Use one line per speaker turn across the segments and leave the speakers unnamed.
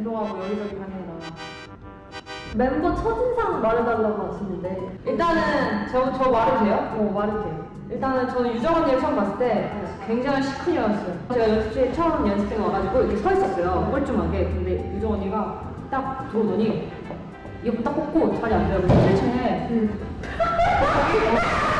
운동하고 여기저기 다니느라.
멤버 첫인상 말해달라고 하시는데
일단은 저, 저 말해도 돼요?
어 말해도 돼요
일단은 저는 유정 언니를 처음 봤을 때 굉장히 시큰이었어요. 제가 연습실에 처음 연습생 와가지고 이렇게 서 있었어요. 뻘쭘하게. 근데 유정 언니가 딱 들어오더니 이거 딱 꽂고 자리 앉아요. 그래서 7층에
여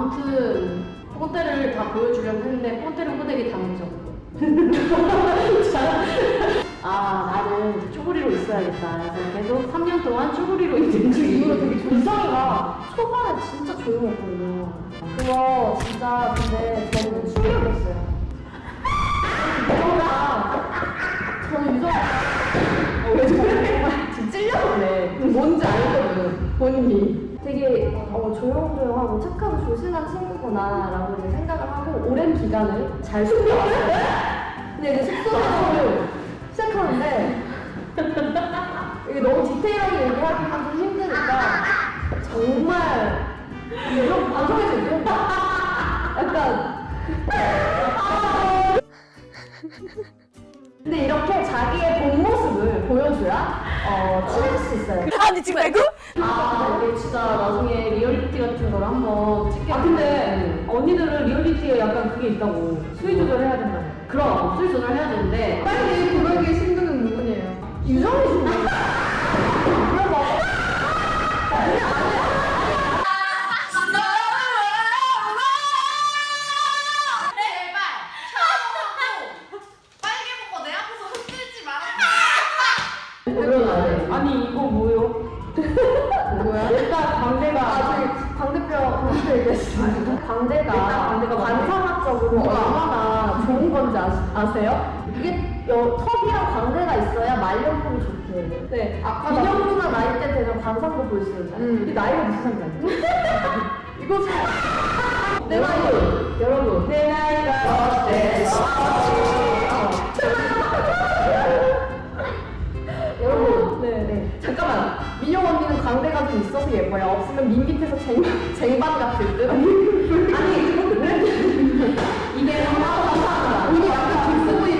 아무튼 본대를 다 보여주려고 했는데 본대를 호되게 당했죠. 아 나는 쭈구리로 있어야겠다. 그래서 계속 3년 동안 쭈구리로 있는 그 이후로 되게 조성이가 초반에 진짜 조용했거든요. 그거 진짜 근데 저는 충격이었어요. 유정아 저는 유정아 어, 왜 저래? 지금 찔려서 그래 뭔지 알거든 본인이. 되게 어, 조용조용하고 착하고 조신한 친구구나 라고 이제 생각을 하고 오랜 기간을 잘 숨겨왔어요 근데 이제 숙소에서 시작하는데 이게 너무 디테일하게 얘기하기가 좀 힘드니까 정말 이런 방송에서 이런 약간 근데 이렇게 자기의 본 모습을 보여줘야 어, 친해질 수 있어요.
아니 지금 말고?
아, 이게 진짜 나중에 리얼리티 같은 걸 한번 찍게
아 근데 언니들은 리얼리티에 약간 그게 있다고 수위 조절해야 된다고.
그럼 술 조절해야 되는데
빨리 그러기에 신동은 누구예요?
유정이 좀 얘기했습니다. 광대가
광대가
관상학적으로 얼마나 좋은 건지 아, 세요 이게 여, 턱이랑 광대가 있어야 말년품이 좋대.
네.
아까 누나 나이 때 되면 관상도 볼 수 있나요?
음.
이 나이가 무슨 상관이야? 이거 내 나이 여 있어서 예뻐요. 없으면 민 밑에서 쟁, 쟁반 같을 듯? 아니 이게 감사합니다 이게 약간 빅스보이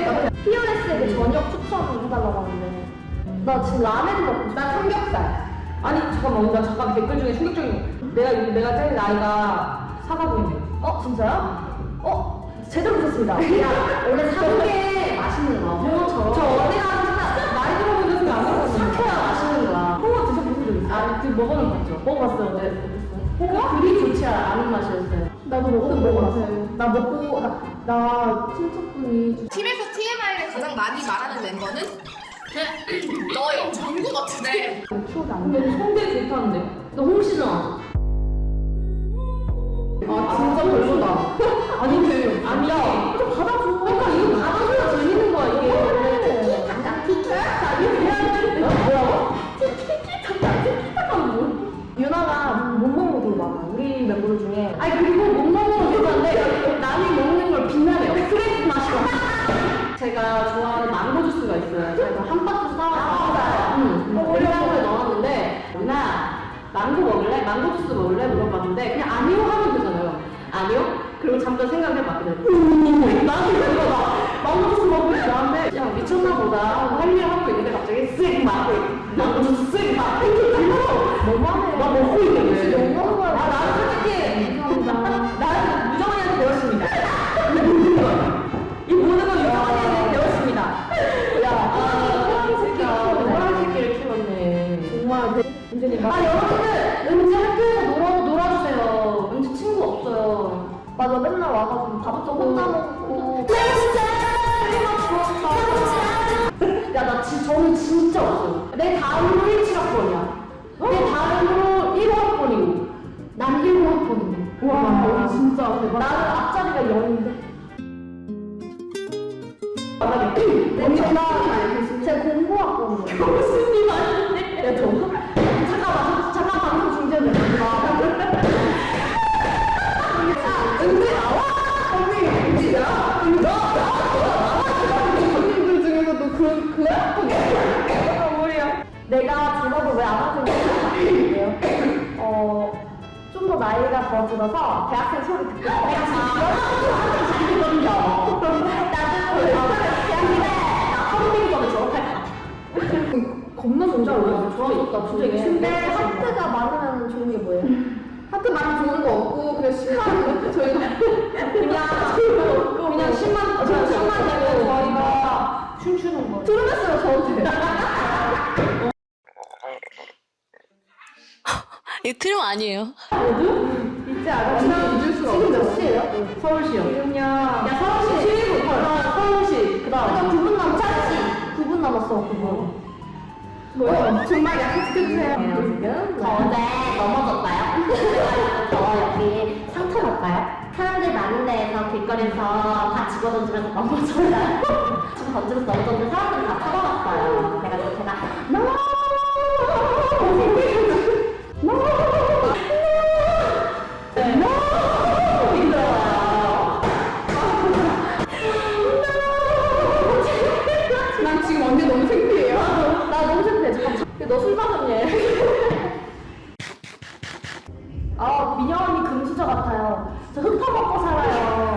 POS에게 저녁 추천 해달라고 하는데. 나 지금 라멘 먹고 싶어. 나 삼겹살.
아니 잠깐만 나 잠깐 댓글 중에 충격적인 거. 내가 내가 제일 나이가 사과 보이네.
어 진짜요? 어 제대로 보셨습니다. 야 원래 사는 게 맛있는 거야 홍어처럼 먹어는 봤죠. 먹어봤어요. 네. 어땠어요? 그리 좋지 않은 맛이었어요. 나도 먹고 먹어봤어요. 나 먹고 나, 나 친척분이
팀에서 TMI를 가장 많이 말하는 멤버는 너요. 전구 같은데.
안
근데
나.
성대 좋다는데.
너 홍시잖아. 아 진짜 별로다.
아니 그
아니 야, 좀 받아 제가 좋아하는 망고 주스가 있어요. 제가 한 박스 사와서 응, 응. 냉장고에 넣어놨는데 누나 망고 먹을래? 망고 주스 먹을래? 물어봤는데 그냥 아니요 하면 되잖아요. 아니요? 그리고 잠깐 생각해봤거든. 음, 나도 그거다. 망고 주스 먹고 나한테 야 미쳤나 보다 하고 할일 하고 있는데 갑자기 쓱 막고 망고 주스 쓱 막. 너무하네. 나 먹고 저는 진짜 없어요 내 다음 다음으로 17학번이야. 내 다음으로 1학번이고. 난 1학번이고. 와, 진짜 대박. 나는 앞자리가 0인데. 언니가 제가 공부학번이에요. 교수님 아닌 그, 그 학번이야.
머리야.
내가 들어도 왜안 하는지 모르겠어요. 어, 좀 더 나이가 더 들어서 대학생 소리 듣고. 내가 지금 그런 듣거든요. 나도 대학생인데 나 선생님 전에 졸업할 것 같아.
겁나
진짜로.
좋아졌다. 진짜 이게.
근데 하트가 많으면 좋은 게 뭐예요?
하트 많이 좋은 거 없고 그냥 시간 저희가
그냥 그냥 10만 그냥 10만 되면 저희가 춤추는 거.
들으셨어요, 저한테.
이거 트름 아니에요.
있지 않아?
잊을 수가
지금 몇. 시예요?
서울시요.
지금요.
야
서울시.
7분 걸. 서울시. 그 다음.
9분 남았지? 9분 남았어, 9분.
어, 정말 약속 지켜주세요.
지금 저 어제 넘어졌나요? 그래가지고 저 여기 상 처 났나요? 사람들 많은 데에서 길거리에서 다 집어던지면서 넘어졌어요. 지금 던지면서 넘어졌는데 사람들이 다 쳐다봤어요. 그래가지고 제가 너무 너무 너무 힘들어요.
난 지금 언니 너무 창피해요.
나 너무 창피해. 잠깐. 너술 마셨니? 민영 언니 금수저 같아요. 저흙 파먹고 살아요.